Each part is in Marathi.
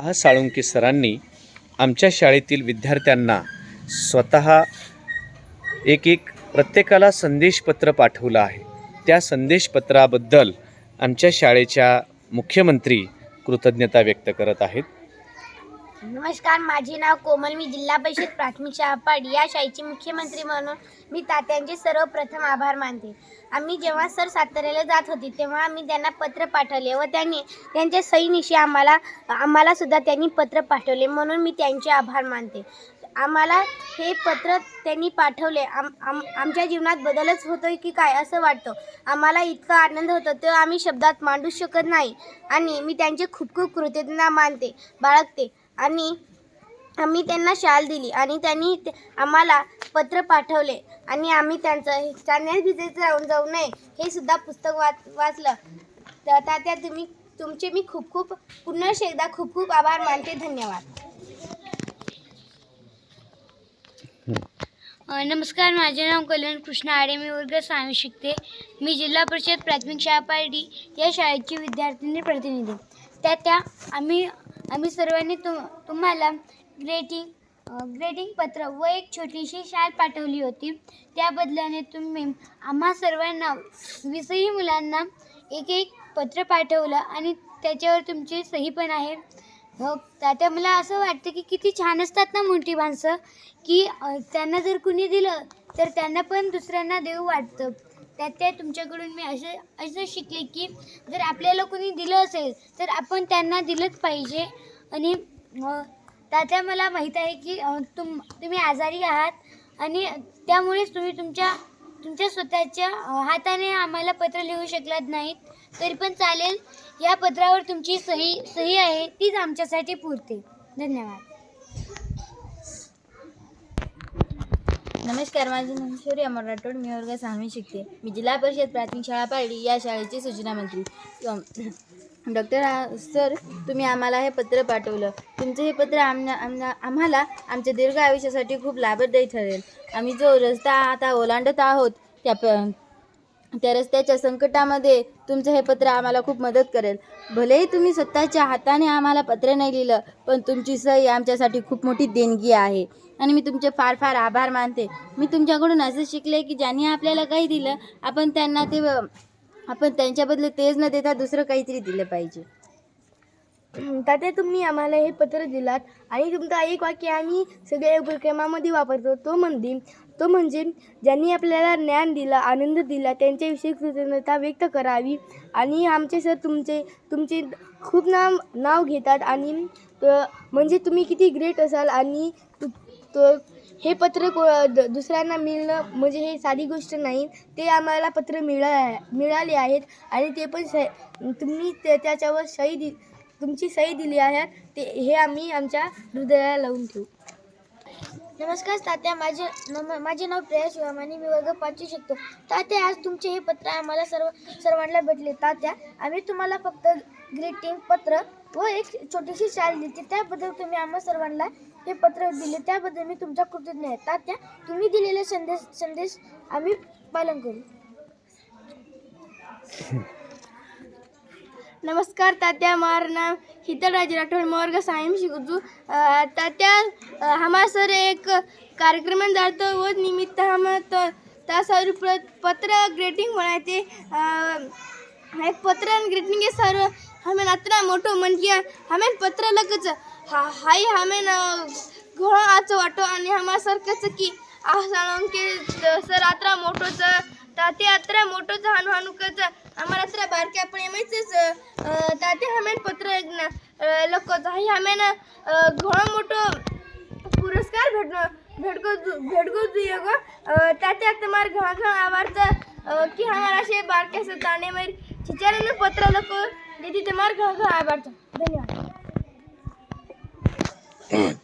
हा साळुंके सरांनी आमच्या शाळेतील विद्यार्थ्यांना स्वतः एक एक प्रत्येकाला संदेशपत्र पाठवलं आहे. त्या संदेशपत्राबद्दल आमच्या शाळेच्या मुख्यमंत्री कृतज्ञता व्यक्त करत आहेत. नमस्कार माझे नाव कोमल. मी जिल्हा परिषद प्राथमिक शाहपाड या शाळेची मुख्यमंत्री म्हणून मी तात्यांचे सर्वप्रथम आभार मानते. आम्ही जेव्हा सर साताऱ्याला जात होते तेव्हा आम्ही त्यांना पत्र पाठवले व त्यांनी त्यांच्या सईनिशी आम्हाला आम्हाला सुद्धा त्यांनी पत्र पाठवले म्हणून मी त्यांचे आभार मानते. आम्हाला हे पत्र त्यांनी पाठवले. आम आम आमच्या जीवनात बदलच होतोय की काय असं वाटतं? आम्हाला इतका आनंद होतो तो आम्ही शब्दात मांडू शकत नाही. आणि मी त्यांचे खूप खूप कृतज्ञता मानते. बाळगते. आणि आम्ही त्यांना शाल दिली आणि त्यांनी ते- आम्हाला पत्र पाठवले. आणि आम्ही त्यांचं चांदण्यात भिजेचं जाऊन जाऊ नये हे सुद्धा पुस्तक वाच वाचलं. तर तात्या तुम्ही तुमचे मी खूप खूप पुन्हा एकदा खूप खूप आभार मानते. धन्यवाद. नमस्कार. माझे नाव कल्याण कृष्ण आडे. मी वर्ग सहावी शिकते. मी जिल्हा परिषद प्राथमिक शाळा पार्टी या शाळेची विद्यार्थिनी प्रतिनिधी. त्या त्या आम्ही आम्ही सर्वांनी तुम तुम्हाला ग्रेटिंग ग्रेटिंग पत्र व एक छोटीशी शाल पाठवली होती. त्या बदल्याने तुम्ही आम्हा सर्वांना वीसही मुलांना एक एक पत्र पाठवलं आणि त्याच्यावर तुमची सही पण आहे. हो त्या मला असं वाटतं की किती छान असतात ना मोठी माणसं की त्यांना जर कुणी दिलं तर त्यांना पण दुसऱ्यांना देऊ वाटतं. त्यात त्या तुमच्याकडून मी असं असं शिकले की जर आपल्याला कोणी दिलं असेल तर आपण त्यांना दिलंच पाहिजे. आणि त्याचा मला माहीत आहे की तुम तुम्ही आजारी आहात आणि त्यामुळेच तुम्ही तुमच्या तुमच्या स्वतःच्या हाताने आम्हाला पत्र लिहू शकलात नाहीत तरी पण चालेल. या पत्रावर तुमची सही सही आहे तीच आमच्यासाठी पुरते. धन्यवाद. नमस्कार माझे नाव शौर्य अमर राठोड. मी वर्ग सहावी शिकते. मी जिल्हा परिषद प्राथमिक शाळा पाळली या शाळेचे सूचना मंत्री. डॉक्टर सर तुम्ही आम्हाला हे पत्र पाठवलं. तुमचं हे पत्र आमना आमना आम्हाला आमच्या दीर्घ आयुष्यासाठी खूप लाभदायी ठरेल. आम्ही जो रस्ता आता ओलांडत आहोत त्या प त्या रस्त्याच्या संकटामध्ये तुमचं हे पत्र आम्हाला खूप मदत करेल. भलेही तुम्ही स्वतःच्या हाताने आम्हाला पत्र नाही लिहिलं पण तुमची सही आमच्यासाठी खूप मोठी देणगी आहे. आणि मी तुमचे फार फार आभार मानते. मी तुमच्याकडून असं शिकले की ज्यांनी आपल्याला काही दिलं आपण त्यांना ते आपण त्यांच्याबद्दल तेच न देता दुसरं काहीतरी दिलं पाहिजे. तात्या तुम्ही आम्हाला हे पत्र दिलात आणि तुमचं एक वाक्य आम्ही सगळ्या उपक्रमामध्ये वापरतो. तो म्हणजे तो म्हणजे ज्यांनी आपल्याला ज्ञान दिलं आनंद दिला त्यांच्याविषयी कृतज्ञता व्यक्त करावी. आणि आमचे सर तुमचे तुमचे खूप नाव नाव घेतात आणि म्हणजे तुम्ही किती ग्रेट असाल आणि तर तो हे पत्र को द- दुसऱ्यांना मिळणं म्हणजे हे साधी गोष्ट नाही. ते आम्हाला पत्र मिळा मिळाले आहेत आणि ते पण स तुम्ही ते त्याच्यावर सही दि तुमची सही दिली आहे. ते हे आम्ही आमच्या हृदयाला लावून ठेवू. नमस्कार तात्या माझे नम माझे नाव प्रिया शिवाम आणि मी वर्ग पाचवी शकतो. तात्या आज तुमचे हे पत्र आम्हाला सर्व सर्वांना भेटले. तात्या आम्ही तुम्हाला फक्त ग्रीटिंग पत्र व एक छोटीशी शाल दिली त्याबद्दल तुम्ही आम्हा सर्वांना हे पत्र दिले. त्याबद्दल मी तुमच्या कृतज्ञ आहे. तात्या तुम्ही दिलेले संदेश संदेश आम्ही पालन करू. नमस्कार तात्या मार नाम हितराज राठौड़ मोर्ग सायम शिकू त्या हमार सर एक कार्यक्रम जातो व निमित्त हम तो प्र पत्र ग्रेटिंग म्हणायचे एक पत्र ग्रेटिंग के सर हमें मोठो मन म्हणजे हमें पत्र लगच हा हाई हमें घोळ आचो वाटो आणि हमार सर कसं की आ सांगून की सर अत्र मोठोच ताते अत्र मोठंच हानू हानू कच आम्हाला तर बारक्या पण एमायचंच ताते हमें पत्र लकोच हाई हमें घोळ मोठं पुरस्कार भेटणं भेटको भेटको जुए गो. ताते तुम्हार घा घा आवारचं की हमारा असे बारक्या से ताने मेर चिचारानं पत्र लको दीदी तमार घा घा आवारचं धन्यवाद।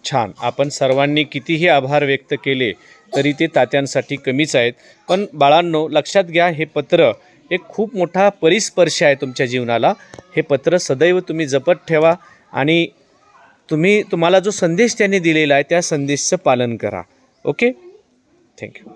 छान. आपण सर्वांनी कितीही आभार व्यक्त केले तरी ते तात्यांसाठी कमीच आहेत. पण बाळांनो लक्षात घ्या हे पत्र एक खूप मोठा परिस्पर्श आहे तुमच्या जीवनाला. हे पत्र सदैव तुम्ही जपत ठेवा आणि तुम्ही तुम्हाला जो संदेश त्यांनी दिलेला आहे त्या संदेशचं पालन करा. Okay thank you